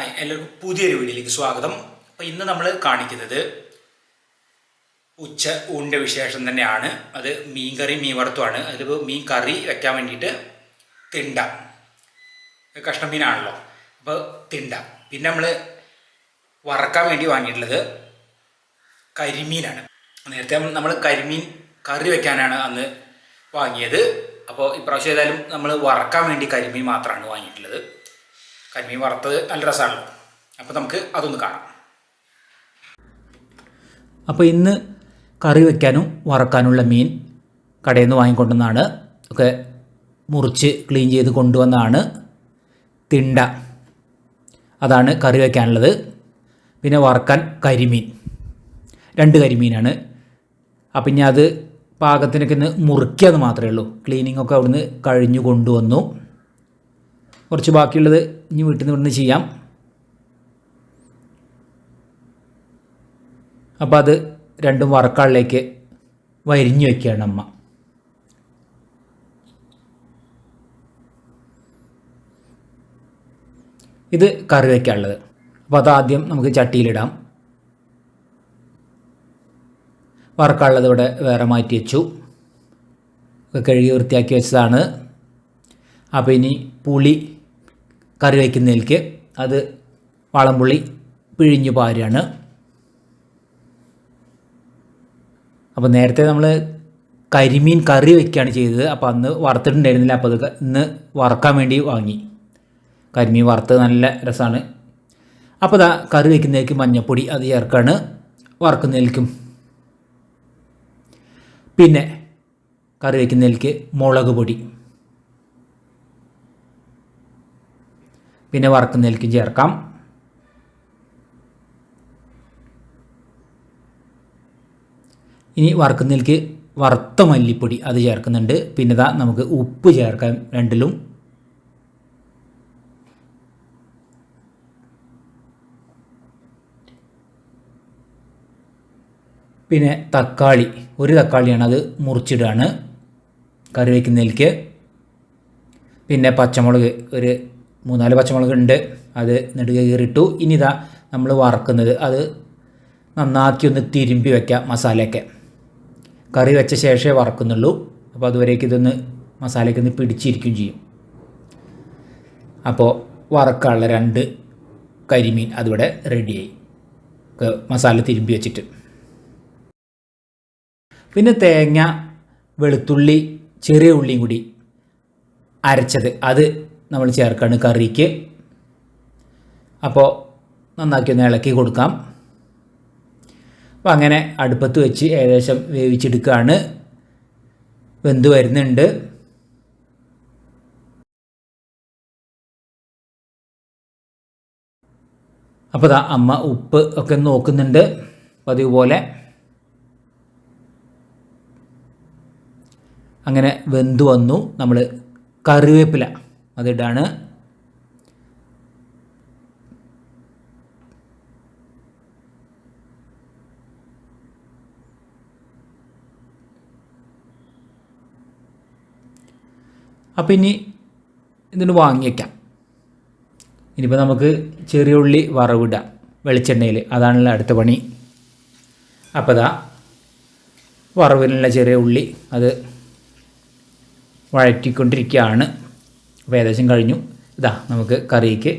എല്ലാവർക്കും പുതിയൊരു വീഡിയോയിലേക്ക് സ്വാഗതം. അപ്പോൾ ഇന്ന് നമ്മൾ കാണിക്കുന്നത് ഉച്ച ഊണിന്റെ വിശേഷം തന്നെയാണ്. അത് മീൻ കറി മീൻ വറുത്തുമാണ് അതിലിപ്പോൾ മീൻ കറി വെക്കാൻ വേണ്ടിയിട്ട് തിണ്ട. കഷ്ണം മീനാണല്ലോ. അപ്പോൾ തിണ്ട. പിന്നെ നമ്മൾ വറക്കാൻ വേണ്ടി വാങ്ങിയിട്ടുള്ളത് കരിമീനാണ്. നേരത്തെ നമ്മൾ കരിമീൻ കറി വെക്കാനാണ് അന്ന് വാങ്ങിയത്. അപ്പോൾ ഇപ്രാവശ്യം ഏതായാലും നമ്മൾ വറക്കാൻ വേണ്ടി കരിമീൻ മാത്രമാണ് വാങ്ങിയിട്ടുള്ളത്. കരിമീൻ വറുത്തത് നല്ല രസമാണല്ലോ അപ്പോൾ നമുക്ക് അതൊന്ന് കാണാം. അപ്പോൾ ഇന്ന് കറി വെക്കാനും വറക്കാനുള്ള മീൻ കടയിൽ നിന്ന് വാങ്ങിക്കൊണ്ടുവന്നാണ്. ഒക്കെ മുറിച്ച് ക്ലീൻ ചെയ്ത് കൊണ്ടുവന്നാണ്. തിണ്ട. അതാണ് കറി വയ്ക്കാനുള്ളത് പിന്നെ വറക്കാൻ കരിമീൻ. രണ്ട് കരിമീനാണ്. അപ്പം ഇനി അത് പാകത്തിനൊക്കെ ഒന്ന് മുറുക്കിയത് മാത്രമേ ഉള്ളൂ. ക്ലീനിങ് ഒക്കെ അവിടുന്ന് കഴിഞ്ഞു കൊണ്ടുവന്നു. കുറച്ച് ബാക്കിയുള്ളത് ഇനി വീട്ടിൽ നിന്ന് ഇവിടുന്ന് ചെയ്യാം. അപ്പോൾ അത് രണ്ടും വറക്കാളിലേക്ക് വരിഞ്ഞു വയ്ക്കുകയാണ് അമ്മ. ഇത് കറി വയ്ക്കാനുള്ളത് അപ്പോൾ അതാദ്യം നമുക്ക് ചട്ടിയിലിടാം. വറക്കാനുള്ളത് ഇവിടെ വേറെ മാറ്റി വെച്ചു. കഴുകി വൃത്തിയാക്കി വെച്ചതാണ്. അപ്പോൾ ഇനി പുളി കറി വയ്ക്കുന്നതിലേക്ക് അത് വളംപുളി പിഴിഞ്ഞു പാരുകയാണ്. അപ്പോൾ നേരത്തെ നമ്മൾ കരിമീൻ കറി വെക്കുകയാണ് ചെയ്തത്. അപ്പോൾ അന്ന് വറുത്തിട്ടുണ്ടായിരുന്നില്ല. അപ്പോൾ അത് ഇന്ന് വറക്കാൻ വേണ്ടി വാങ്ങി. കരിമീൻ വറുത്ത് നല്ല രസമാണ് അപ്പോൾ ഇതാ കറി വയ്ക്കുന്നതിലേക്ക് മഞ്ഞപ്പൊടി അത് ചേർക്കാണ് വറുക്കുന്നതിലേക്കും പിന്നെ കറി വയ്ക്കുന്നതിലേക്ക് മുളക് പൊടി. പിന്നെ വറക്കുന്നതിലേക്കും ചേർക്കാം. ഇനി വറുക്കുന്നതിലേക്ക് വറുത്ത മല്ലിപ്പൊടി അത് ചേർക്കുന്നുണ്ട്. പിന്നെ ഇതാ നമുക്ക് ഉപ്പ് ചേർക്കാം രണ്ടിലും. പിന്നെ തക്കാളി ഒരു തക്കാളിയാണ് അത് മുറിച്ചിടുകയാണ് കറി വയ്ക്കുന്നതിലേക്ക്. പിന്നെ പച്ചമുളക് ഒരു മൂന്നാൽ പച്ചമുളക് ഉണ്ട്. അത് നെടുക കീറിട്ടു ഇനി ഇതാ നമ്മൾ വറക്കുന്നത്. അത് നന്നാക്കി ഒന്ന് തിരുമ്പി വയ്ക്കാം മസാലയൊക്കെ. കറി വെച്ച ശേഷമേ വറക്കുന്നുള്ളൂ. അപ്പോൾ അതുവരേക്ക് ഇതൊന്ന് മസാലയ്ക്ക് ഒന്ന് പിടിച്ചിരിക്കും ചെയ്യും. അപ്പോൾ വറക്കാനുള്ള രണ്ട് കരിമീൻ അതിവിടെ റെഡിയായി. മസാല തിരുമ്പി വെച്ചിട്ട്. പിന്നെ തേങ്ങ വെളുത്തുള്ളി ചെറിയ ഉള്ളിയും കൂടി അരച്ചത്. അത് നമ്മൾ ചേർക്കാണ് കറിക്ക്. അപ്പോൾ നന്നാക്കി ഒന്ന് ഇളക്കി കൊടുക്കാം. അപ്പോൾ അങ്ങനെ അടുപ്പത്ത് വെച്ച് ഏകദേശം വേവിച്ചെടുക്കുകയാണ് വെന്ത് വരുന്നുണ്ട്. അപ്പോൾ ദാ അമ്മ ഉപ്പ് ഒക്കെ നോക്കുന്നുണ്ട്. പതിവ് പോലെ അങ്ങനെ വെന്ത് വന്നു. നമ്മൾ കറിവേപ്പില. അതിടാണ്. അപ്പം ഇനി ഇതിന് വാങ്ങി വയ്ക്കാം ഇനിയിപ്പോൾ നമുക്ക് ചെറിയ ഉള്ളി വറവിടാം വെളിച്ചെണ്ണയിൽ അതാണല്ലോ അടുത്ത പണി. അപ്പോൾ ഇതാ വറവിനുള്ള ചെറിയ ഉള്ളി അത് വഴറ്റിക്കൊണ്ടിരിക്കുകയാണ്. അപ്പോൾ ഏകദേശം കഴിഞ്ഞു. ഇതാ നമുക്ക് കറിക്ക്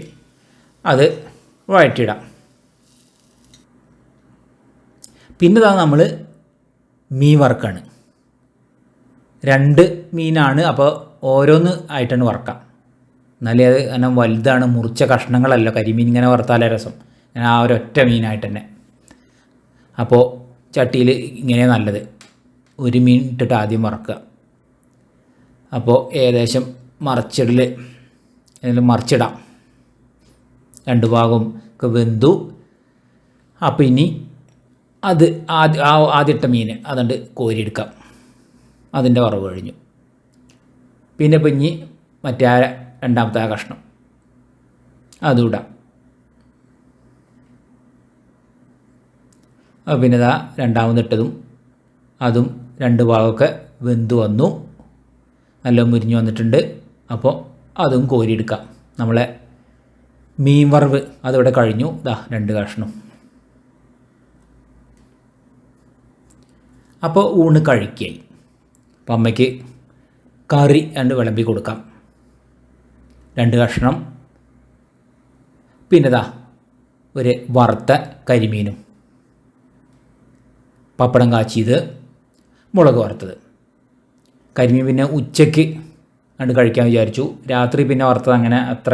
അത് വഴറ്റിയിടാം. പിന്നെ ഇതാ നമ്മൾ മീൻ വറുക്കാണ്. രണ്ട് മീനാണ് അപ്പോൾ ഓരോന്ന് ആയിട്ടാണ് വറുക്കാം. എന്നാലേ അത് അങ്ങനെ വലുതാണ് മുറിച്ച കഷ്ണങ്ങളല്ല കരിമീൻ ഇങ്ങനെ വറുത്താലേ രസം. ഞാൻ ആ ഒരൊറ്റ മീനായിട്ട് തന്നെ അപ്പോൾ ചട്ടിയിൽ ഇങ്ങനെ നല്ലത്. ഒരു മീൻ ഇട്ടിട്ട് ആദ്യം വറക്കുക. അപ്പോൾ ഏകദേശം മറച്ചിടൽ അല്ലെങ്കിൽ മറിച്ചിടാം. രണ്ട് ഭാഗവും ഒക്കെ വെന്തു. അപ്പോൾ ഇനി അത് ആദ്യ ആ ആദ്യത്തെ മീൻ അതുകൊണ്ട് കോരിയെടുക്കാം. അതിന്റെ വറവ് കഴിഞ്ഞു. പിന്നെ പിഞ്ഞി മറ്റേ ആ രണ്ടാമത്തെ ആ കഷ്ണം. അതുകൂടാം പിന്നെ ഇതാ രണ്ടാമതിട്ടതും അതും രണ്ട് ഭാഗമൊക്കെ വെന്തു വന്നു. നല്ല മുരിഞ്ഞു വന്നിട്ടുണ്ട്. അപ്പോൾ അതും കോരിയെടുക്കാം. നമ്മളെ മീൻ വറവ് അതിവിടെ കഴിഞ്ഞു. ദാ രണ്ട് കഷ്ണം. അപ്പോൾ ഊണ് കഴിക്കായി. അപ്പം അമ്മയ്ക്ക് കറി രണ്ട് വിളമ്പി കൊടുക്കാം. രണ്ട് കഷ്ണം. പിന്നെ ദാ ഒരു വറുത്ത കരിമീനും. പപ്പടം കാച്ചിയത് മുളക് വറുത്തത്. കരിമീൻ പിന്നെ ഉച്ചയ്ക്ക് കണ്ട് കഴിക്കാൻ വിചാരിച്ചു. രാത്രി പിന്നെ വറുത്തത് അങ്ങനെ അത്ര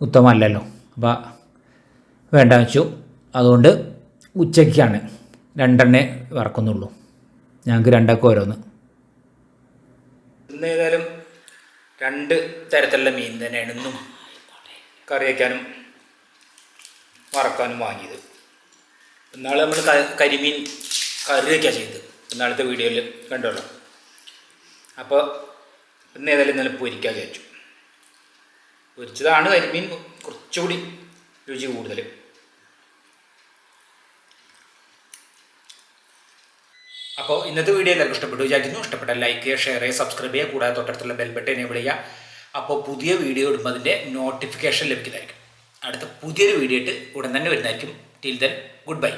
ഉത്തമല്ലല്ലോ അപ്പോൾ വേണ്ട വെച്ചു. അതുകൊണ്ട് ഉച്ചയ്ക്കാണ് രണ്ടെണ്ണേ വറക്കുന്നുള്ളൂ. ഞങ്ങൾക്ക് രണ്ടൊക്കെ ഓരോന്ന്. ഇന്ന് ഏതായാലും രണ്ട് തരത്തിലുള്ള മീൻ തന്നെയാണ് ഇന്നും കറി വയ്ക്കാനും വറക്കാനും വാങ്ങിയത്. ഇന്നാൾ നമ്മൾ കരിമീൻ കറി വയ്ക്കുക ചെയ്ത് ഇന്നാളത്തെ വീഡിയോയിൽ കണ്ടോളാം. അപ്പോൾ ഇന്ന് ഏതായാലും ഇന്നലെ പൊരിക്കാൻ വിചാരിച്ചു. പൊരിച്ചതാണ് കരിമീൻ കുറച്ചുകൂടി രുചി കൂടുതൽ. അപ്പോൾ ഇന്നത്തെ വീഡിയോ എല്ലാവർക്കും ഇഷ്ടപ്പെട്ടു വിചാരിക്കുന്നു. ഇഷ്ടപ്പെട്ട ലൈക്ക് ചെയ്യുക ഷെയർ ചെയ്യുക സബ്സ്ക്രൈബ് ചെയ്യുക. കൂടാതെ തൊട്ടടുത്തുള്ള ബെൽ ബട്ടൺ എനേബിൾ ചെയ്യുക. അപ്പോൾ പുതിയ വീഡിയോ ഇടുമ്പോൾ അതിന്റെ നോട്ടിഫിക്കേഷൻ ലഭിക്കുന്നതായിരിക്കും. അടുത്ത പുതിയൊരു വീഡിയോ ഇട്ട് ഉടൻ തന്നെ വരുന്നതായിരിക്കും. Till then good bye